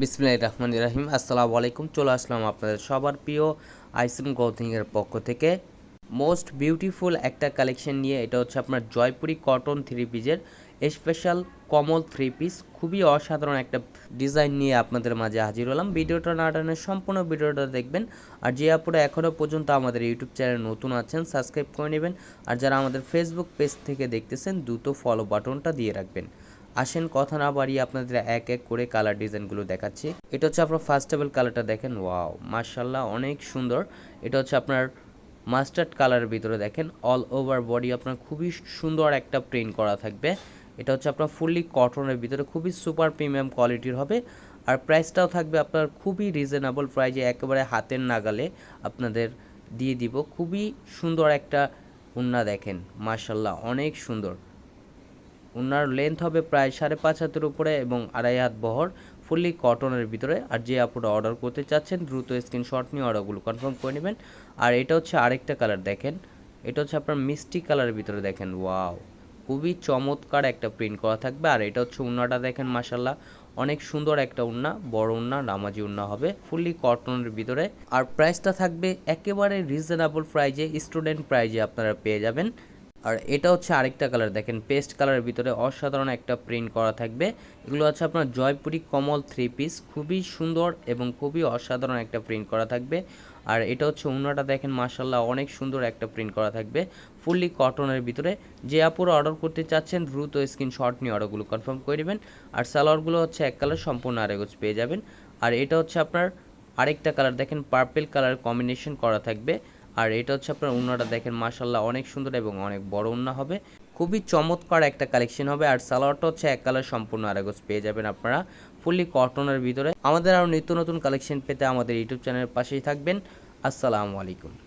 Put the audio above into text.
বিসমিল্লাহ রহমান রাহিম। আসসালামু আলাইকুম। চলে আসলাম আপনাদের সবার প্রিয় আইসিম ক্লথিংয়ের পক্ষ থেকে। মোস্ট বিউটিফুল একটা কালেকশন নিয়ে, এটা হচ্ছে আপনার জয়পুরি কটন থ্রি পিসের স্পেশাল কমল থ্রি পিস খুবই অসাধারণ একটা ডিজাইন নিয়ে আপনাদের মাঝে হাজির হলাম। ভিডিওটা না টানে সম্পূর্ণ ভিডিওটা দেখবেন। আর যে আপুরা এখনও পর্যন্ত আমাদের ইউটিউব চ্যানেল নতুন আছেন সাবস্ক্রাইব করে নেবেন। আর যারা আমাদের ফেসবুক পেজ থেকে দেখতেছেন, দ্রুত ফলো বাটনটা দিয়ে রাখবেন। আসেন, কথা না বাড়িয়ে আপনাদের এক এক করে কালার ডিজাইনগুলো দেখাচ্ছি। এটা হচ্ছে আপনার ফার্স্ট টেবল কালারটা দেখেন ওয়াও মার্শাল্লাহ অনেক সুন্দর। এটা হচ্ছে আপনার মাস্টার্ড কালারের ভিতরে দেখেন অল ওভার বডি আপনার খুবই সুন্দর একটা প্রিন্ট করা থাকবে। এটা হচ্ছে আপনার ফুললি কটনের ভিতরে, খুবই সুপার প্রিমিয়াম কোয়ালিটির হবে। আর প্রাইসটাও থাকবে আপনার খুবই রিজনেবল প্রাইজে একেবারে হাতের নাগালে আপনাদের দিয়ে দিব। খুবই সুন্দর একটা উন্না দেখেন মার্শাল্লাহ অনেক সুন্দর। ওনার লেন্থ হবে প্রায় সাড়ে পাঁচ হাতের উপরে এবং আড়াই হাত বহর ফুললি কটনের ভিতরে। আর যে আপুরা অর্ডার করতে চাচ্ছেন, দ্রুত স্ক্রিনশট নিয়ে অর্ডারগুলো কনফার্ম করে নেবেন। আর এটা হচ্ছে আরেকটা কালার দেখেন। এটা হচ্ছে আপনার মিষ্টি কালারের ভিতরে দেখেন ওয়াও খুবই চমৎকার একটা প্রিন্ট করা থাকবে। আর এটা হচ্ছে উন্নাটা দেখেন মাসাল্লাহ অনেক সুন্দর একটা উন্না, বড় উন্না, নামাজি উন্না হবে ফুললি কটনের ভিতরে। আর প্রাইসটা থাকবে একেবারে রিজনেবল প্রাইজে স্টুডেন্ট প্রাইজে আপনারা পেয়ে যাবেন। আর এটা হচ্ছে আরেকটা কালার দেখেন পেস্ট কালারের ভিতরে অসাধারণ একটা প্রিন্ট করা থাকবে। এগুলো হচ্ছে আপনার জয়পুরি কমল থ্রি পিস খুবই সুন্দর এবং খুবই অসাধারণ একটা প্রিন্ট করা থাকবে। আর এটা হচ্ছে উন্নাটা, দেখেন মাসাল্লাহ অনেক সুন্দর একটা প্রিন্ট করা থাকবে ফুললি কটনের ভিতরে। যে আপুরা অর্ডার করতে চাচ্ছেন, দ্রুত স্ক্রিনশট নিয়ে অর্ডারগুলো কনফার্ম করে নেবেন। আর সালোয়ারগুলো হচ্ছে এক কালার সম্পূর্ণ আরেগোজ পেয়ে যাবেন। আর এটা হচ্ছে আপনার আরেকটা কালার দেখেন পার্পেল কালার কম্বিনেশন করা থাকবে। আর এটা হচ্ছে আপনার উন্নাটা দেখেন মাসাল্লাহ অনেক সুন্দর এবং অনেক বড় উন্না হবে। খুবই চমৎকার একটা কালেকশন হবে আর সালোয়ারটা হচ্ছে এক কালার সম্পূর্ণ আরেগোজ পেয়ে যাবেন আপনারা ফুললি কটনের ভিতরে। আমাদের আরও নিত্য নতুন কালেকশন পেতে আমাদের ইউটিউব চ্যানেলের পাশেই থাকবেন। আসসালামু আলাইকুম।